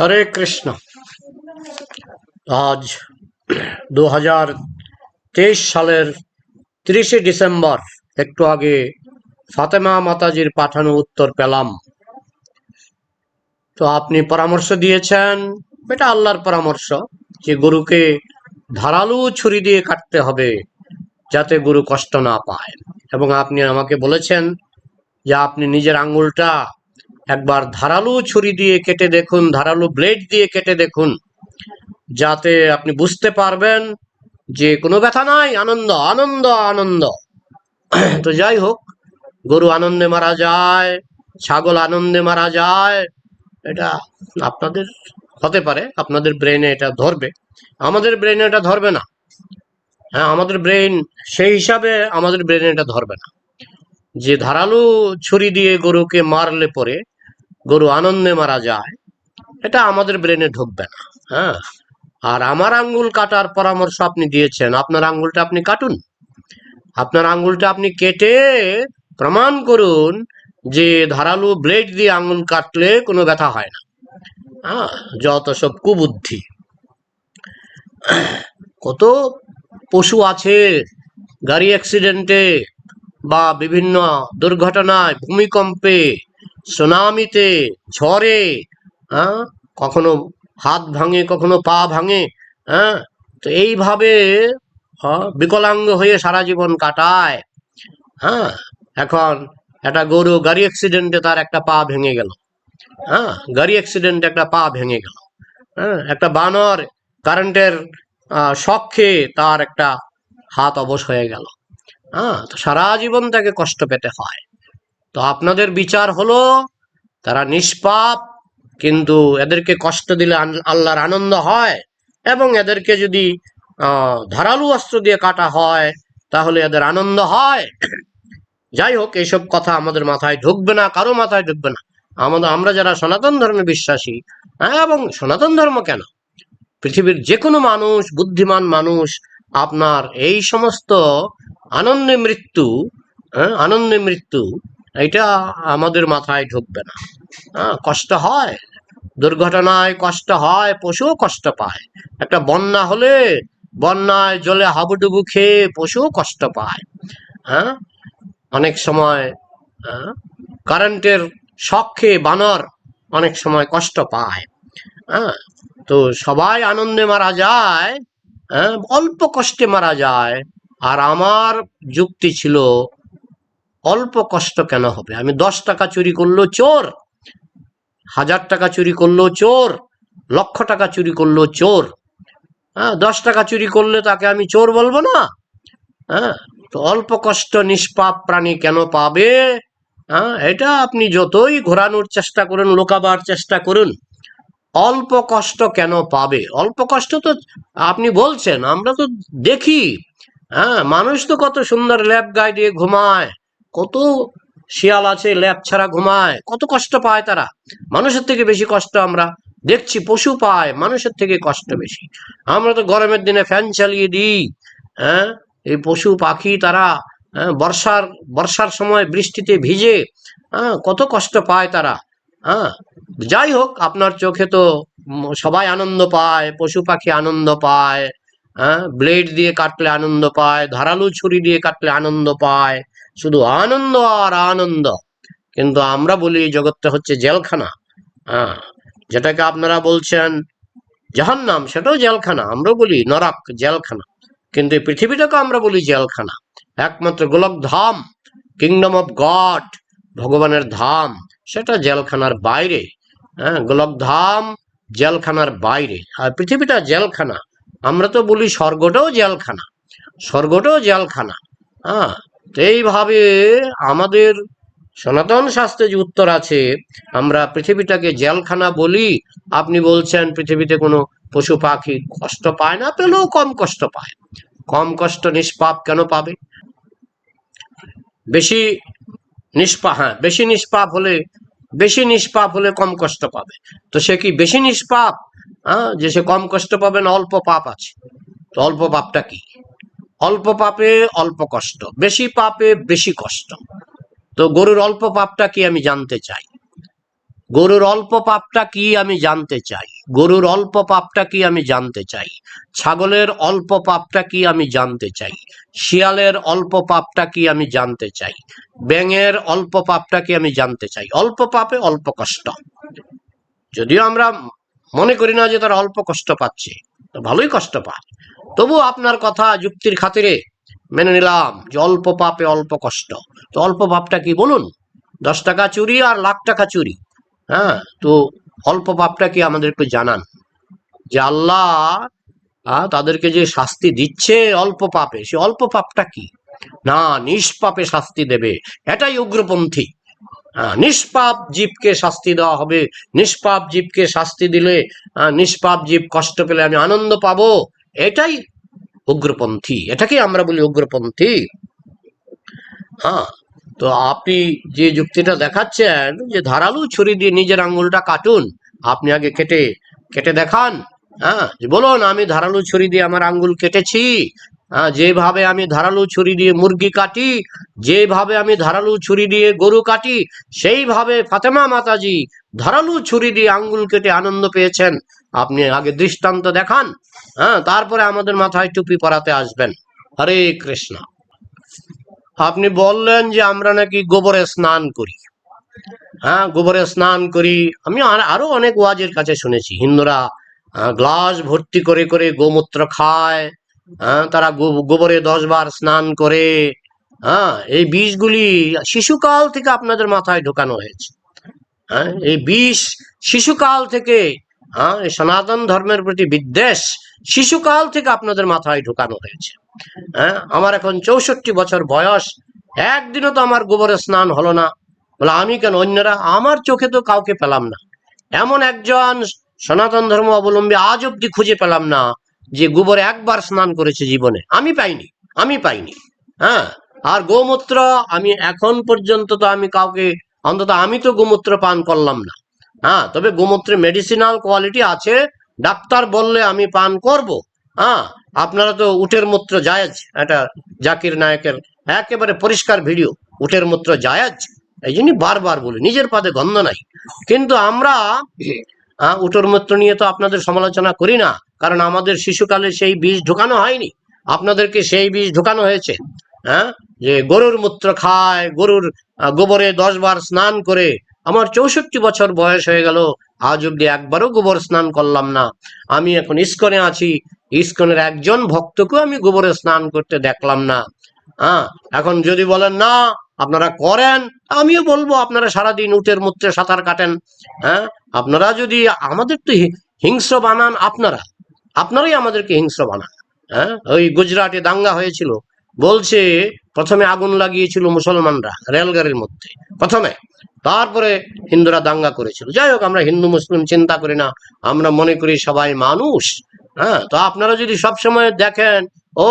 হরে কৃষ্ণ। আজ দু হাজার তেইশ সালের তিরিশে ডিসেম্বর, একটু আগে ফাতেমা মাতাজির পাঠানো উত্তর পেলাম। তো আপনি পরামর্শ দিয়েছেন, এটা আল্লাহর পরামর্শ যে গরুকে ধারালো ছুরি দিয়ে কাটতে হবে যাতে গরু কষ্ট না পায়। এবং আপনি আমাকে বলেছেন যে আপনি নিজের আঙ্গুলটা একবার ধারালো ছুরি দিয়ে কেটে দেখুন, ধারালো ব্লেড দিয়ে কেটে দেখুন, যাতে আপনি বুঝতে পারবেন যে কোনো ব্যথা নাই, আনন্দ আনন্দ আনন্দ। তো যাই হোক, গরু আনন্দে মারা যায়, ছাগল আনন্দে মারা যায়, এটা আপনাদের হতে পারে, আপনাদের ব্রেনে এটা ধরবে। আমাদের ব্রেনে এটা ধরবে না। হ্যাঁ আমাদের ব্রেন সেই হিসাবে আমাদের ব্রেনে এটা ধরবে না। যে ধারালো ছুরি দিয়ে গরুকে মারলে পরে গরু আনন্দে মারা যায়, এটা আমাদের ব্রেনে ঢুকবে না হ্যাঁ? আর আমার আঙ্গুল কাটার পরামর্শ আপনি দিয়েছেন, আপনার আঙ্গুলটা আপনি কাটুন। আপনার আঙ্গুলটা আপনি কেটে প্রমাণ করুন যে ধারালো ব্লেড দিয়ে আঙ্গুল কাটলে কোনো ব্যথা হয় না। হ্যাঁ যত সব কুবুদ্ধি। কত পশু আছে গাড়ি অ্যাক্সিডেন্টে বা বিভিন্ন দুর্ঘটনায়, ভূমিকম্পে সুনামিতে, ঝড়ে হ্যাঁ কখনো হাত ভাঙে, কখনো পা ভাঙে হ্যাঁ তো এইভাবে বিকলাঙ্গ হয়ে সারা জীবন কাটায়। হ্যাঁ এখন একটা গরু গাড়ি অ্যাক্সিডেন্টে তার একটা পা ভেঙে গেল। হ্যাঁ গাড়ি অ্যাক্সিডেন্টে একটা পা ভেঙে গেল। হ্যাঁ একটা বানর কারেন্টের শখ খেয়ে তার একটা হাত অবশ হয়ে গেল। হ্যাঁ তো সারা জীবন তাকে কষ্ট পেতে হয়। তো আপনাদের বিচার হলো তারা নিষ্পাপ কিন্তু এদেরকে কষ্ট দিলে আল্লাহর আনন্দ হয় এবং এদেরকে যদি ধারালো অস্ত্র দিয়ে কাটা হয় তাহলে এদের আনন্দ হয়। যাই হোক এইসব কথা আমাদের মাথায় ঢুকবে না কারও মাথায় ঢুকবে না। আমাদের আমরা যারা সনাতন ধর্মে বিশ্বাসী হ্যাঁ এবং সনাতন ধর্ম কেন? পৃথিবীর যে কোনো মানুষ বুদ্ধিমান মানুষ আপনার এই সমস্ত আনন্দে মৃত্যু হ্যাঁ, আনন্দে মৃত্যু এটা আমাদের মাথায় ঢুকবে না। হ্যাঁ কষ্ট হয়। দুর্ঘটনায় কষ্ট হয় পশুও কষ্ট পায়। একটা বন্যা হলে বন্যায় জলে হাবুডুবু খেয়ে পশুও কষ্ট পায়। হ্যাঁ অনেক সময় হ্যাঁ, কারেন্টের শখ খেয়ে বানর অনেক সময় কষ্ট পায়। হ্যাঁ তো সবাই আনন্দে মারা যায় হ্যাঁ অল্প কষ্টে মারা যায়। আর আমার যুক্তি ছিল অল্প কষ্ট কেন হবে? আমি দশ টাকা চুরি করল চোর, হাজার টাকা চুরি করল চোর, লক্ষ টাকা চুরি করল চোর। হ্যাঁ দশ টাকা চুরি করলে তাকে আমি চোর বলব না। হ্যাঁ তো অল্প কষ্ট নিষ্পাপ প্রাণী কেন পাবে? হ্যাঁ এটা আপনি যতই ঘোরানোর চেষ্টা করুন, লোকাবার চেষ্টা করুন, অল্প কষ্ট কেন পাবে? অল্প কষ্ট তো আপনি বলছেন, আমরা তো দেখি। হ্যাঁ মানুষ তো কত সুন্দর ল্যাব গায়ে দিয়ে ঘুমায়। কত শিয়াল আছে ল্যাব ছাড়া ঘুমায় কত কষ্ট পায় তারা। মানুষের থেকে বেশি কষ্ট আমরা দেখছি পশু পায় মানুষের থেকে কষ্ট বেশি। আমরা তো গরমের দিনে ফ্যান চালিয়ে দিই হ্যাঁ? এই পশু পাখি তারা হ্যাঁ, বর্ষার বর্ষার সময় বৃষ্টিতে ভিজে হ্যাঁ? কত কষ্ট পায় তারা হ্যাঁ? যাই হোক আপনার চোখে তো সবাই আনন্দ পায় পশু পাখি আনন্দ পায় হ্যাঁ? ব্লেড দিয়ে কাটলে আনন্দ পায় ধারালো ছুরি দিয়ে কাটলে আনন্দ পায় শুধু আনন্দ আর আনন্দ। কিন্তু আমরা বলি এই জগৎটা হচ্ছে জেলখানা। হ্যাঁ যেটাকে আপনারা বলছেন জাহান্নাম, সেটাও জেলখানা। আমরা বলি নরক, জেলখানা। কিন্তু এই পৃথিবীটাকে আমরা বলি জেলখানা। একমাত্র গোলক ধাম কিংডম অফ গড ভগবানের ধাম, সেটা জেলখানার বাইরে। হ্যাঁ গোলক ধাম জেলখানার বাইরে। আর পৃথিবীটা জেলখানা। আমরা তো বলি স্বর্গটাও জেলখানা। স্বর্গটাও জেলখানা। হ্যাঁ এইভাবে আমাদের সনাতন শাস্ত্রে যে উত্তর আছে, আমরা পৃথিবীটাকে জেলখানা বলি, আপনি বলছেন পৃথিবীতে কোনো পশু পাখি কষ্ট পায় না, পেলেও কম কষ্ট পায়। কম কষ্ট নিষ্পাপ কেন পাবে? বেশি নিষ্পা হ্যাঁ বেশি নিষ্পাপ হলে, বেশি নিষ্পাপ হলে কম কষ্ট পাবে। তো সে কি বেশি নিষ্পাপ? হ্যাঁ যে সে কম কষ্ট পাবে না, অল্প পাপ আছে। তো অল্প পাপটা কি? অল্প পাপে অল্প কষ্ট, বেশি পাপে বেশি কষ্ট। তো গরুর অল্প পাপটা কি আমি জানতে চাই? গরুর অল্প পাপটা কি আমি জানতে চাই? গরুর অল্প পাপটা কি আমি জানতে চাই? ছাগলের অল্প পাপটা কি আমি জানতে চাই? শিয়ালের অল্প পাপটা কি আমি জানতে চাই? ব্যাঙের অল্প পাপটা কি আমি জানতে চাই? অল্প পাপে অল্প কষ্ট। যদিও আমরা মনে করি না যে তারা অল্প কষ্ট পাচ্ছে। ভালোই কষ্ট পায়। তবু আপনার কথা যুক্তির খাতিরে মেনে নিলাম যে অল্প পাপে অল্প কষ্ট। তো অল্প পাপটা কি বলুন? দশ টাকা চুরি আর লাখ টাকা চুরি। হ্যাঁ তো অল্প পাপটা কি আমাদের একটু জানান। যে আল্লাহ তাদেরকে যে শাস্তি দিচ্ছে অল্প পাপে, সে অল্প পাপটা কি? না, নিষ্পাপে শাস্তি দেবে। এটাই উগ্রপন্থী। নিষ্পাপ জীবকে শাস্তি দেওয়া হবে। নিষ্পাপ জীবকে শাস্তি দিলে নিষ্পাপ জীব কষ্ট পেলে আমি আনন্দ পাবো। এটাই উগ্রপন্থী। এটাকে আমরা বলি উগ্রপন্থী। হ্যাঁ তো আপনি যে যুক্তিটা দেখাচ্ছেন যে ধারালো ছুরি দিয়ে নিজের আঙ্গুলটা কাটুন, আপনি আগে কেটে কেটে দেখান। হ্যাঁ বলুন, আমি ধারালো ছুরি দিয়ে আমার আঙ্গুল কেটেছি যেভাবে আমি ধারালো ছুরি দিয়ে মুরগি কাটি, যেভাবে আমি ধারালো ছুরি দিয়ে গরু কাটি, সেইভাবে ফাতেমা মাতাজি ধারালো ছুরি দিয়ে আঙ্গুল কেটে আনন্দ পেয়েছেন। আপনি আগে দৃষ্টান্ত দেখান হ্যাঁ তারপরে আমাদের মাথায় টুপি পরাতে আসবেন। হরে কৃষ্ণ। আপনি বললেন যে আমরা নাকি গোবরে স্নান করি। হ্যাঁ গোবরে স্নান করি। আমি আর- অনেক ওয়াজের কাছে শুনেছি। হিন্দুরা গ্লাস ভর্তি করে করে গোমূত্র খায়। হ্যাঁ তারা গো- গোবরে দশ বার স্নান করে হ্যাঁ এই বিষগুলি শিশুকাল থেকে আপনাদের মাথায় ঢোকানো হয়েছে। হ্যাঁ এই বিষ শিশুকাল থেকে হ্যাঁ এই সনাতন ধর্মের প্রতি বিদ্বেষ শিশুকাল থেকে আপনাদের মাথায় ঢোকানো হয়েছে। হ্যাঁ আমার এখন চৌষট্টি বছর বয়স, একদিনও তো আমার গোবরে স্নান হলো না। বলে, আমি কেন অন্যরা? আমার চোখে তো কাউকে পেলাম না। এমন একজন সনাতন ধর্ম অবলম্বী আজ অব্দি খুঁজে পেলাম না। যে গোবরে একবার স্নান করেছে জীবনে, আমি পাইনি আমি পাইনি হ্যাঁ? আর গোমূত্র আমি এখন পর্যন্ত তো আমি কাউকে, অন্তত আমি তো গোমূত্র পান করলাম না হ্যাঁ? তবে গোমূত্রে মেডিসিনাল কোয়ালিটি আছে, ডাক্তার বললে আমি পান করব হ্যাঁ? আপনারা তো উটের মূত্র জায়েজ, এটা জাকির নায়কের একেবারে পরিষ্কার ভিডিও উটের মূত্র জায়েজ, এই জন্যই বারবার বলি, নিজের পাদে গন্ধ নাই। কিন্তু আমরা উটের মূত্র নিয়ে তো আপনাদের সমালোচনা করি না, কারণ আমাদের শিশুকালে সেই বীজ ঢোকানো হয়নি। আপনাদেরকে সেই বীজ ঢোকানো হয়েছে হ্যাঁ? যে গরুর মূত্র খায়, গরুর গোবরে দশ বার স্নান করে, আমার চৌষট্টি বছর বয়স হয়ে গেল, আজ অব্দি একবারও গোবর স্নান করলাম না। আমি এখন ইস্কনে আছি, ইস্কনের একজন ভক্তকেও আমি গোবরে স্নান করতে দেখলাম না। হ্যাঁ এখন যদি বলেন, না আপনারা করেন, আমিও বলব আপনারা সারাদিন উটের মূত্রে সাঁতার কাটেন হ্যাঁ? আপনারা যদি আমাদের তো হিংস্র বানান আপনারা, আপনারাই আমাদেরকে হিংস্র বানান হ্যাঁ? ওই গুজরাটে দাঙ্গা হয়েছিল, বলছে প্রথমে আগুন লাগিয়েছিল মুসলমানরা রেলগাড়ির মধ্যে, প্রথমে, তারপরে হিন্দুরা দাঙ্গা করেছিল। যাই হোক, আমরা হিন্দু, মুসলিম চিন্তা করি না, আমরা মনে করি সবাই মানুষ হ্যাঁ? তো আপনারা যদি সব সময় দেখেন, ও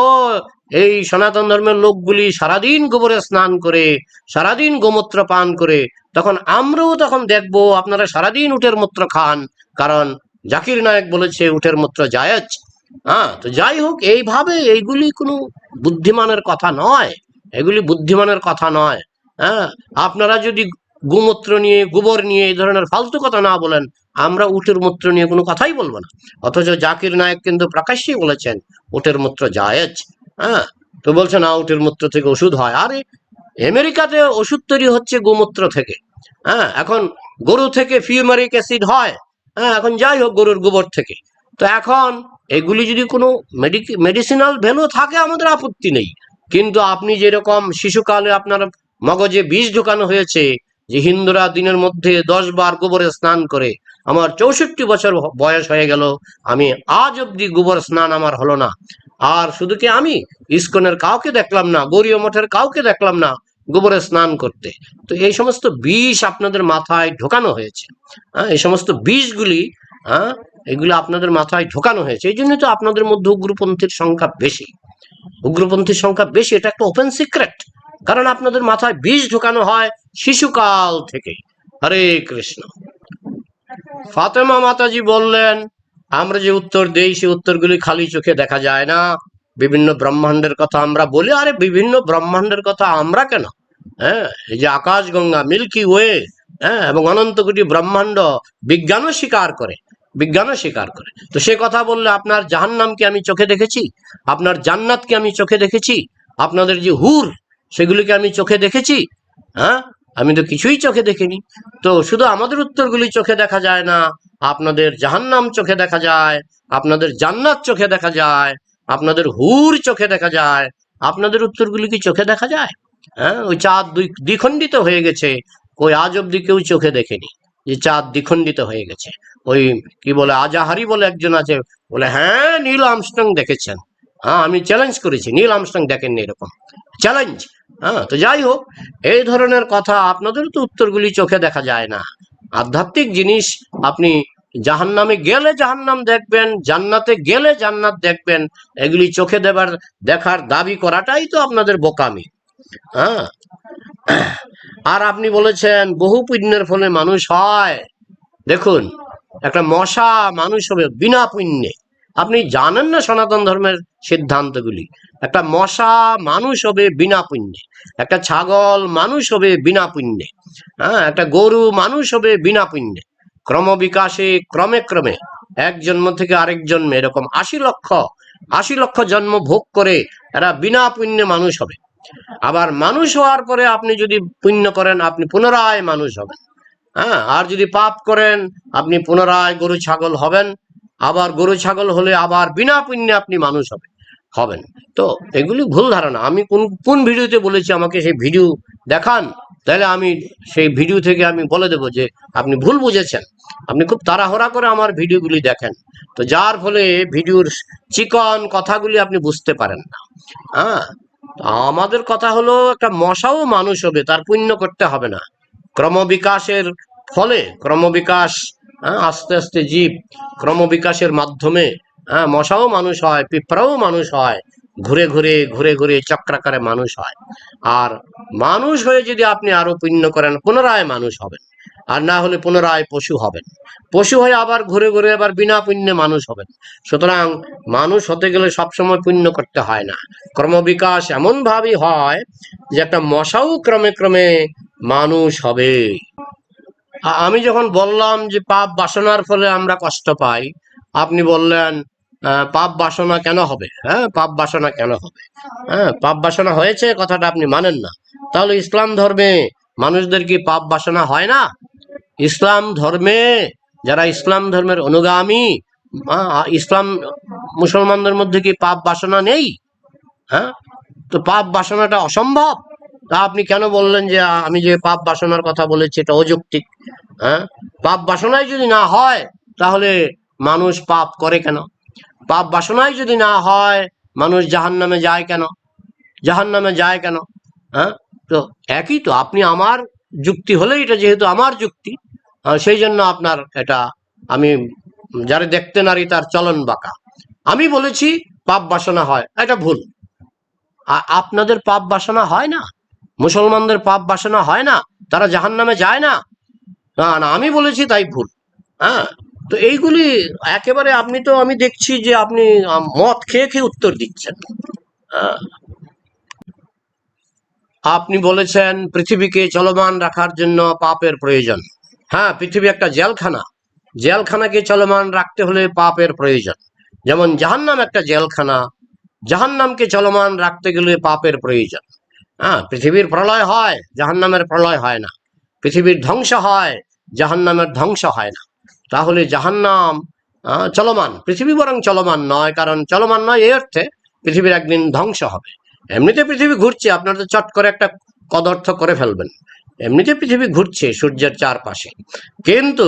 এই সনাতন ধর্মের লোকগুলি সারাদিন গোবরে স্নান করে, সারাদিন গোমূত্র পান করে, তখন আমরাও তখন দেখব আপনারা সারাদিন উটের মূত্র খান। কারণ জাকির নায়ক বলেছে, উটের মূত্র জায়েজ হ্যাঁ তো যাই হোক, এইভাবে এইগুলি কোনো বুদ্ধিমানের কথা নয়। এগুলি বুদ্ধিমানের কথা নয়। হ্যাঁ আপনারা যদি গোমূত্র নিয়ে, গোবর নিয়ে এই ধরনের ফালতু কথা না বলেন, আমরা উটের মূত্র নিয়ে কোনো কথাই বলব না। অথচ জাকির নায়ক কিন্তু প্রকাশ্যেই বলেছেন, উটের মূত্র জায়েজ হ্যাঁ? তো বলছে, না, উটের মূত্র থেকে ওষুধ হয়। আরে, আমেরিকাতে ওষুধ তৈরি হচ্ছে গোমূত্র থেকে। হ্যাঁ এখন গরু থেকে ফিউমারিক অ্যাসিড হয়। হ্যাঁ এখন যাই হোক গরুর গোবর থেকে। তো এখন এগুলি যদি কোনো মেডিসিনাল ভ্যালু থাকে, আমাদের আপত্তি নেই। কিন্তু আপনি যেরকম শিশুকালে আপনার মগজে বীজ ঢোকানো হয়েছে, যে হিন্দুরা দিনের মধ্যে দশ বার গোবরে স্নান করে, আমার চৌষট্টি বছর বয়স হয়ে গেল, আমি আজ অব্দি গোবর স্নান আমার হলো না। আর শুধু কি আমি? ইস্কনের কাউকে দেখলাম না, গৌরীয় মঠের কাউকে দেখলাম না গোবরে স্নান করতে। তো এই সমস্ত বিষ আপনাদের মাথায় ঢোকানো হয়েছে। হ্যাঁ এই সমস্ত বিষগুলি হ্যাঁ এগুলো আপনাদের মাথায় ঢোকানো হয়েছে। এই জন্য তো আপনাদের মধ্যে উগ্রপন্থীর সংখ্যা বেশি। উগ্রপন্থীর সংখ্যা বেশি, এটা একটা ওপেন সিক্রেট কারণ আপনাদের মাথায় বিষ ঢোকানো হয় শিশুকাল থেকে হরে কৃষ্ণ। ফাতেমা মাতাজি বললেন আমরা যে উত্তর দেই, সেই উত্তরগুলি খালি চোখে দেখা যায় না। বিভিন্ন ব্রহ্মাণ্ডের কথা আমরা বলি, আরে বিভিন্ন ব্রহ্মাণ্ডের কথা আমরা কেন? হ্যাঁ এই যে আকাশ, গঙ্গা, মিল্কি ওয়ে হ্যাঁ এবং অনন্ত কোটি ব্রহ্মাণ্ড বিজ্ঞানও স্বীকার করে, বিজ্ঞানও স্বীকার করে। তো সে কথা বললে আপনার জাহান্নামকে আমি চোখে দেখেছি? আপনার জান্নাতকে আমি চোখে দেখেছি? আপনাদের যে হুর সেগুলিকে আমি চোখে দেখেছি? হ্যাঁ আমি তো কিছুই চোখে দেখিনি। তো শুধু আমাদের উত্তরগুলি চোখে দেখা যায় না। আপনাদের জাহান্নাম চোখে দেখা যায়, আপনাদের জান্নাত চোখে দেখা যায়, আপনাদের হুর চোখে দেখা যায়, আপনাদের উত্তরগুলি কি চোখে দেখা যায়? হ্যাঁ ওই চাঁদ দুই দ্বিখণ্ডিত হয়ে গেছে ওই আজ অব্দি কেউ চোখে দেখেনি যে চাঁদ দ্বিখণ্ডিত হয়ে গেছে। ওই কি বলে আজাহারি বলে একজন আছে, বলে হ্যাঁ নীল আমস্ট্রং দেখেছেন। হ্যাঁ আমি চ্যালেঞ্জ করেছি, নীল আমস্ট্রং দেখেননি এরকম। চ্যালেঞ্জ হ্যাঁ তো যাই হোক, এই ধরনের কথা আপনাদের তো উত্তরগুলি চোখে দেখা যায় না। আধ্যাত্মিক জিনিস আপনি জাহান নামে গেলে জাহান্নাম দেখবেন, জান্নাতে গেলে জান্নাত দেখবেন, এগুলি চোখে দেবার, দেখার, দাবি করাটাই তো আপনাদের বোকামি। হ্যাঁ? আর আপনি বলেছেন, বহু পুণ্যের ফলে মানুষ হয়। দেখুন, একটা মশা মানুষ হবে বিনা পুণ্যে। আপনি জানেন না সনাতন ধর্মের সিদ্ধান্তগুলি? একটা মশা মানুষ হবে বিনা পুণ্যে, একটা ছাগল মানুষ হবে বিনা পুণ্যে হ্যাঁ? একটা গরু মানুষ হবে বিনা পুণ্যে, ক্রমবিকাশে, ক্রমে ক্রমে, এক জন্ম থেকে আরেক জন্মে, এরকম আশি লক্ষ আশি লক্ষ জন্ম ভোগ করে এরা বিনা পুণ্যে মানুষ হবে। আবার মানুষ হওয়ার পরে আপনি যদি পুণ্য করেন, আপনি পুনরায় মানুষ হবেন হ্যাঁ? আর যদি পাপ করেন, আপনি পুনরায় গরু, ছাগল হবেন আবার গরু ছাগল হলে আবার বিনা পুণ্যে আপনি মানুষ হবেন হবেন। তো এগুলি ভুল ধারণা। আমি কোন কোন ভিডিওতে বলেছি আমাকে সেই ভিডিও দেখান, তাহলে আমি সেই ভিডিও থেকে আমি বলে দেবো যে আপনি ভুল বুঝেছেন। আপনি খুব তাড়াহুড়া করে আমার ভিডিওগুলি দেখেন। তো যার ফলে ভিডিওর চিকন কথাগুলি আপনি বুঝতে পারেন না। হ্যাঁ? আমাদের কথা হলো একটা মশাও মানুষ হবে, তার পুণ্য করতে হবে না। ক্রমবিকাশের ফলে, ক্রমবিকাশ আস্তে আস্তে জীব ক্রমবিকাশের মাধ্যমে হ্যাঁ মশাও মানুষ হয়, পিঁপড়াও মানুষ হয়, ঘুরে ঘুরে ঘুরে ঘুরে চক্রাকারে মানুষ হয়। আর মানুষ হয়ে যদি আপনি আরও পুণ্য করেন, পুনরায় মানুষ হবেন। আর না হলে পুনরায় পশু হবেন। পশু হয়ে আবার ঘুরে ঘুরে আবার বিনা পুণ্যে মানুষ হবেন। সুতরাং মানুষ হতে গেলে সবসময় পুণ্য করতে হয় না। ক্রমবিকাশ এমন ভাবেই হয় যে একটা মশাও ক্রমে ক্রমে মানুষ হবে। আমি যখন বললাম যে পাপ বাসনার ফলে আমরা কষ্ট পাই, আপনি বললেন পাপ বাসনা কেন হবে? হ্যাঁ পাপ বাসনা কেন হবে? হ্যাঁ পাপ বাসনা হয়েছে, কথাটা আপনি মানেন না। তাহলে ইসলাম ধর্মে মানুষদের কি পাপ বাসনা হয় না? ইসলাম ধর্মে যারা ইসলাম ধর্মের অনুগামী ইসলাম মুসলমানদের মধ্যে কি পাপ বাসনা নেই? হ্যাঁ তো পাপ বাসনাটা অসম্ভব। তা আপনি কেন বললেন যে আমি যে পাপ বাসনার কথা বলেছি, এটা অযৌক্তিক? হ্যাঁ? পাপ বাসনাই যদি না হয়, তাহলে মানুষ পাপ করে কেন? পাপ বাসনাই যদি না হয়, মানুষ জাহান নামে যায় কেন? জাহান নামে যায় কেন? হ্যাঁ? তো একই তো, আপনি আমার যুক্তি হলে এটা যেহেতু আমার যুক্তি সেই জন্য আপনার এটা আমি, যারা দেখতে নারী তার চলন বাঁকা। আমি বলেছি পাপ বাসনা হয়, এটা ভুল। আপনাদের পাপ বাসনা হয় না? মুসলমানদের পাপ বাসনা হয় না? তারা জাহান নামে যায় না? না না, আমি বলেছি তাই ভুল। হ্যাঁ? তো এইগুলি একেবারে আপনি তো, আমি দেখছি যে আপনি মদ খেয়ে খেয়ে উত্তর দিচ্ছেন। হ্যাঁ। আপনি বলেছেন পৃথিবীকে চলমান রাখার জন্য পাপের প্রয়োজন। হ্যাঁ পৃথিবী একটা জেলখানা। জেলখানাকে চলমান রাখতে হলে পাপের প্রয়োজন। যেমন জাহান্নাম একটা জেলখানা, জাহান্নামকে চলমান রাখতে গেলে পাপের প্রয়োজন। হ্যাঁ পৃথিবীর প্রলয় হয়, জাহান্নামের প্রলয় হয় না। পৃথিবীর ধ্বংস হয়, জাহান্নামের ধ্বংস হয় না। তাহলে জাহান্নাম চলমান। পৃথিবী বরং চলমান নয়, কারণ চলমান নয় এই অর্থে পৃথিবীর একদিন ধ্বংস হবে। এমনিতে পৃথিবী ঘুরছে, আপনারা তো চট করে একটা কদর্থ করে ফেলবেন। এমনিতে পৃথিবী ঘুরছে সূর্যের চারপাশে। কিন্তু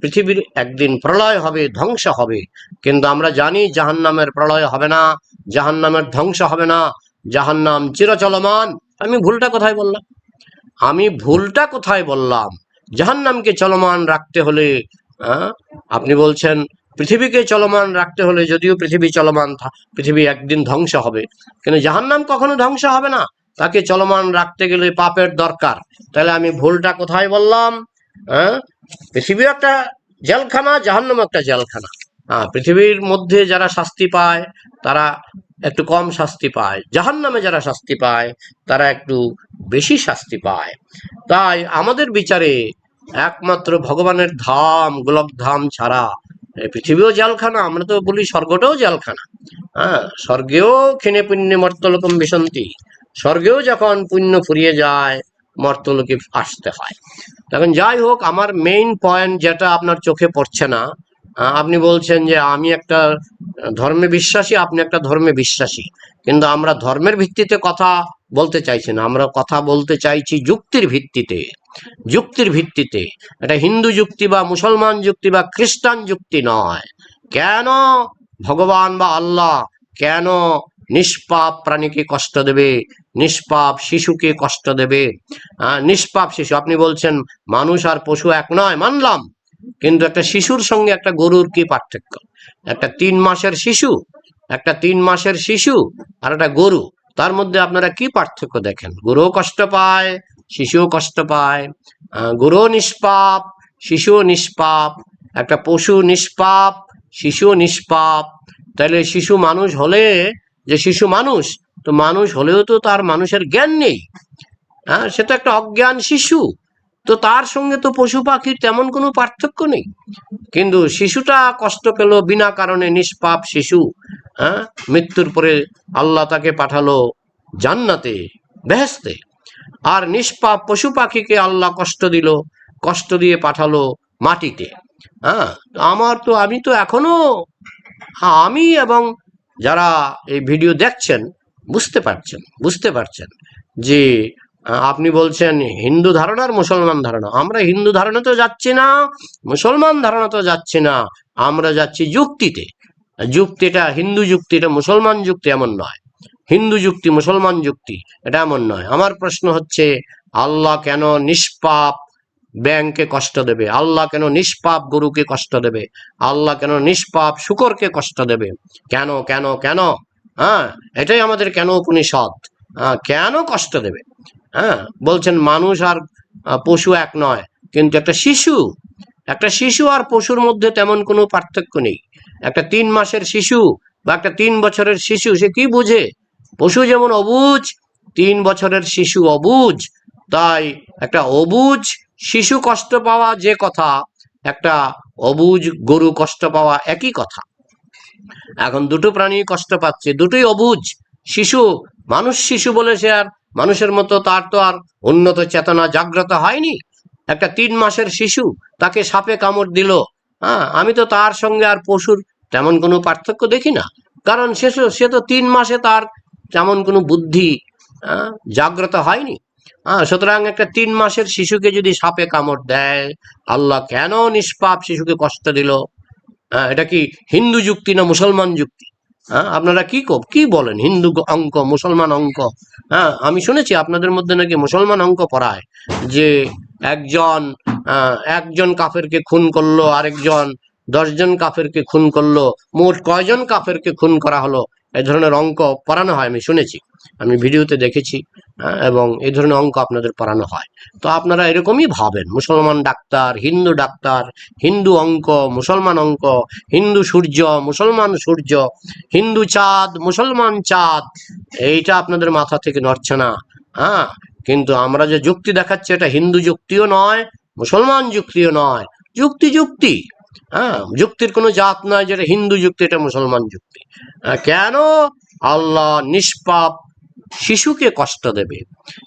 পৃথিবীর একদিন প্রলয় হবে, ধ্বংস হবে। কিন্তু আমরা জানি জাহান্নামের প্রলয় হবে না, জাহান্নামের ধ্বংস হবে না। জাহান্নাম চিরচলমান। আমি ভুলটা কোথায় বললাম? আমি ভুলটা কোথায় বললাম? জাহান্নামকে চলমান রাখতে হলে আপনি বলছেন পৃথিবীকে চলমান রাখতে হলে যদিও পৃথিবী চলমান পৃথিবী একদিন ধ্বংস হবে। কিন্তু জাহান্নাম কখনো ধ্বংস হবে না। তাকে চলমান রাখতে গেলে পাপের দরকার। তাহলে আমি ভুলটা কোথায় বললাম? হ্যাঁ পৃথিবী একটা জেলখানা জাহান্নাম একটা জেলখানা। পৃথিবীর মধ্যে যারা শাস্তি পায়, তারা একটু কম শাস্তি পায়। জাহান নামে যারা শাস্তি পায়, তারা একটু বেশি শাস্তি পায়। তাই আমাদের বিচারে একমাত্র ভগবানের ধাম গোলক ধাম ছাড়া পৃথিবীও জেলখানা, আমরা তো বলি স্বর্গটাও জেলখানা। হ্যাঁ স্বর্গেও ক্ষীণে পুণ্যে মর্তলোকম বিশন্তি স্বর্গেও যখন পুণ্য ফুরিয়ে যায়, মর্তলোকে আসতে হয়। তখন যাই হোক, আমার মেইন পয়েন্ট যেটা আপনার চোখে পড়ছে না আপনি বলছেন যে আমি একটা ধর্মে বিশ্বাসী, আপনি একটা ধর্মে বিশ্বাসী। কিন্তু আমরা ধর্মের ভিত্তিতে কথা বলতে চাইছি না। আমরা কথা বলতে চাইছি যুক্তির ভিত্তিতে। যুক্তির ভিত্তিতে। এটা হিন্দু যুক্তি বা মুসলমান যুক্তি বা খ্রিস্টান যুক্তি নয়। কেন ভগবান বা আল্লাহ কেন নিষ্পাপ প্রাণীকে কষ্ট দেবে? নিষ্পাপ শিশুকে কষ্ট দেবে? নিষ্পাপ শিশু। আপনি বলছেন, মানুষ আর পশু এক নয়, মানলাম। কিন্তু একটা শিশুর সঙ্গে একটা গরুর কি পার্থক্য? একটা তিন মাসের শিশু, একটা তিন মাসের শিশু আর একটা গরু। তার মধ্যে আপনারা কি পার্থক্য দেখেন? গরুও কষ্ট পায়, শিশুও কষ্ট পায়। গরুও নিষ্পাপ, শিশুও নিষ্পাপ। একটা পশু নিষ্পাপ, শিশুও নিষ্পাপ। তাহলে শিশু মানুষ হলে, যে শিশু মানুষ, তো মানুষ হলেও তো তার মানুষের জ্ঞান নেই। হ্যাঁ সে তো একটা অজ্ঞান শিশু। তো তার সঙ্গে তো পশু পাখির তেমন কোনো পার্থক্য নেই। কিন্তু শিশুটা কষ্ট পেল, বিনা কারণে নিষ্পাপ শিশু হ্যাঁ? মৃত্যুর পরে আল্লাহ তাকে পাঠালো জান্নাতে বেহেস্তে আর নিষ্পাপ পশু পাখিকে আল্লাহ কষ্ট দিল, কষ্ট দিয়ে পাঠালো মাটিতে হ্যাঁ? আমার তো, আমি তো এখনও, আমি এবং যারা এই ভিডিও দেখছেন, বুঝতে পারছেন বুঝতে পারছেন যে আপনি বলছেন হিন্দু ধারণা আর মুসলমান ধারণা। আমরা হিন্দু ধারণাতেও যাচ্ছি না মুসলমান ধারণাতেও যাচ্ছি না আমরা যাচ্ছি যুক্তিতে। যুক্তিটা হিন্দু যুক্তি এটা মুসলমান যুক্তি এমন নয়। হিন্দু যুক্তি মুসলমান যুক্তি এটা এমন নয়। আমার প্রশ্ন হচ্ছে আল্লাহ কেন নিষ্পাপ ব্যাংকে কষ্ট দেবে? আল্লাহ কেন নিষ্পাপ গরুকে কষ্ট দেবে? আল্লাহ কেন নিষ্পাপ শুকরকে কষ্ট দেবে? কেন কেন কেন? হ্যাঁ এটাই আমাদের কেন উপনিষদ। হ্যাঁ, কেন কষ্ট দেবে? হ্যাঁ বলছেন মানুষ আর পশু এক নয়, কিন্তু একটা শিশু একটা শিশু আর পশুর মধ্যে তেমন কোনো পার্থক্য নেই। একটা তিন মাসের শিশু বা একটা তিন বছরের শিশু, সে কি বুঝে? পশু যেমন অবুজ, তিন বছরের শিশু অবুজ, তাই একটা অবুজ শিশু কষ্ট পাওয়া যে কথা, একটা অবুজ গরু কষ্ট পাওয়া একই কথা। এখন দুটো প্রাণী কষ্ট পাচ্ছে, দুটোই অবুজ, শিশু, মানুষ শিশু বলে সে আর মানুষের মতো তার তো আর উন্নত চেতনা জাগ্রত হয়নি। একটা তিন মাসের শিশু তাকে সাপে কামড় দিল। হ্যাঁ আমি তো তার সঙ্গে আর পশুর তেমন কোনো পার্থক্য দেখি না। কারণ সে সে তো তিন মাসে তার তেমন কোনো বুদ্ধি হ্যাঁ, জাগ্রত হয়নি। হ্যাঁ সুতরাং একটা তিন মাসের শিশুকে যদি সাপে কামড় দেয় আল্লাহ কেন নিষ্পাপ শিশুকে কষ্ট দিল? হ্যাঁ এটা কি হিন্দু যুক্তি না মুসলমান যুক্তি? হ্যাঁ আপনারা কি কি বলেন? হিন্দু অঙ্ক, মুসলমান অঙ্ক? হ্যাঁ আমি শুনেছি আপনাদের মধ্যে নাকি মুসলমান অঙ্ক পড়ায়, যে একজন একজন কাফেরকে খুন করল, আরেকজন দশজন কাফেরকে খুন করল, মোট কয়জন কাফেরকে খুন করা হলো? এই ধরনের অঙ্ক পড়ানো হয় আমি শুনেছি। আমি ভিডিওতে দেখেছি হ্যাঁ, এবং এই ধরনের অঙ্ক আপনাদের পড়ানো হয়। তো আপনারা এরকমই ভাবেন মুসলমান ডাক্তার হিন্দু ডাক্তার হিন্দু অঙ্ক মুসলমান অঙ্ক হিন্দু সূর্য মুসলমান সূর্য হিন্দু চাঁদ মুসলমান চাঁদ এইটা আপনাদের মাথা থেকে নড়ছে না হ্যাঁ। কিন্তু আমরা যে যুক্তি দেখাচ্ছি এটা হিন্দু যুক্তিও নয় মুসলমান যুক্তিও নয় যুক্তি যুক্তি। হ্যাঁ যুক্তির কোনো জাত নয় যেটা হিন্দু যুক্তি এটা মুসলমান যুক্তি। আহ, কেন আল্লাহ নিষ্পাপ শিশুকে কষ্ট দেবে?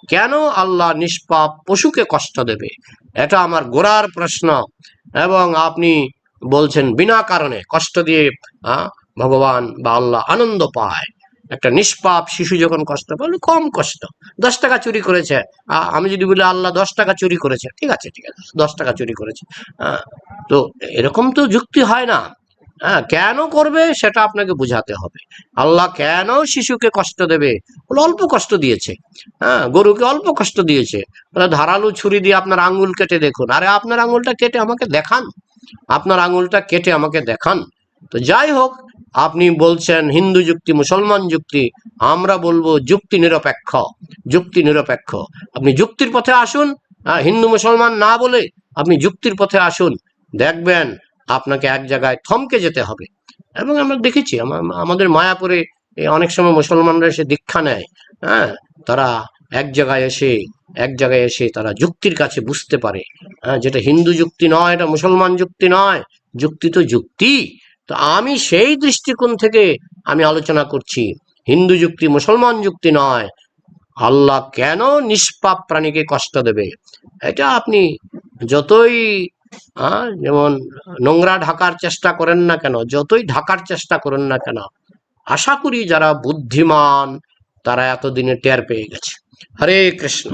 কেন আল্লাহ নিষ্পাপ পশুকে কষ্ট দেবে? এটা আমার গোড়ার প্রশ্ন। এবং আপনি বলছেন বিনা কারণে কষ্ট দিয়ে ভগবান বা আল্লাহ আনন্দ পায়। একটা নিষ্পাপ শিশু যখন কষ্ট পায় কম কষ্ট। দশ টাকা চুরি করেছে আমি যদি বলি আল্লাহ দশ টাকা চুরি করেছে ঠিক আছে ঠিক আছে দশ টাকা চুরি করেছে তো এরকম তো যুক্তি হয় না। হ্যাঁ কেন করবে সেটা আপনাকে বুঝাতে হবে। আল্লাহ কেন শিশুকে কষ্ট দেবে? বলে অল্প কষ্ট দিয়েছে। হ্যাঁ গরুকে অল্প কষ্ট দিয়েছে। ধারালো ছুরি দিয়ে আপনার আঙ্গুল কেটে দেখুন। আরে আপনার আঙ্গুলটা কেটে আমাকে দেখান। আপনার আঙ্গুলটা কেটে আমাকে দেখান। তো যাই হোক, আপনি বলছেন হিন্দু যুক্তি, মুসলমান যুক্তি, আমরা বলব যুক্তি নিরপেক্ষ যুক্তি নিরপেক্ষ। আপনি যুক্তির পথে আসুন হিন্দু মুসলমান না বলে আপনি যুক্তির পথে আসুন। দেখবেন আপনাকে এক জায়গায় থমকে যেতে হবে। এবং আমরা দেখেছি আমাদের মায়াপুরে অনেক সময় মুসলমানরা এসে দীক্ষা নেয় হ্যাঁ? তারা এক জায়গায় এসে, এক জায়গায় এসে তারা যুক্তির কাছে বুঝতে পারে হ্যাঁ? যেটা হিন্দু যুক্তি নয়, এটা মুসলমান যুক্তি নয়, যুক্তি তো যুক্তি। তো আমি সেই দৃষ্টিকোণ থেকে আমি আলোচনা করছি, হিন্দু যুক্তি মুসলমান যুক্তি নয়। আল্লাহ কেন নিষ্পাপ প্রাণীকে কষ্ট দেবে? এটা আপনি যতই যেমন নোংরা ঢাকার চেষ্টা করেন না কেন, যতই ঢাকার চেষ্টা করেন না কেন, আশা করি যারা বুদ্ধিমান, তারা এতদিনে টের পেয়ে গেছে। হরে কৃষ্ণ।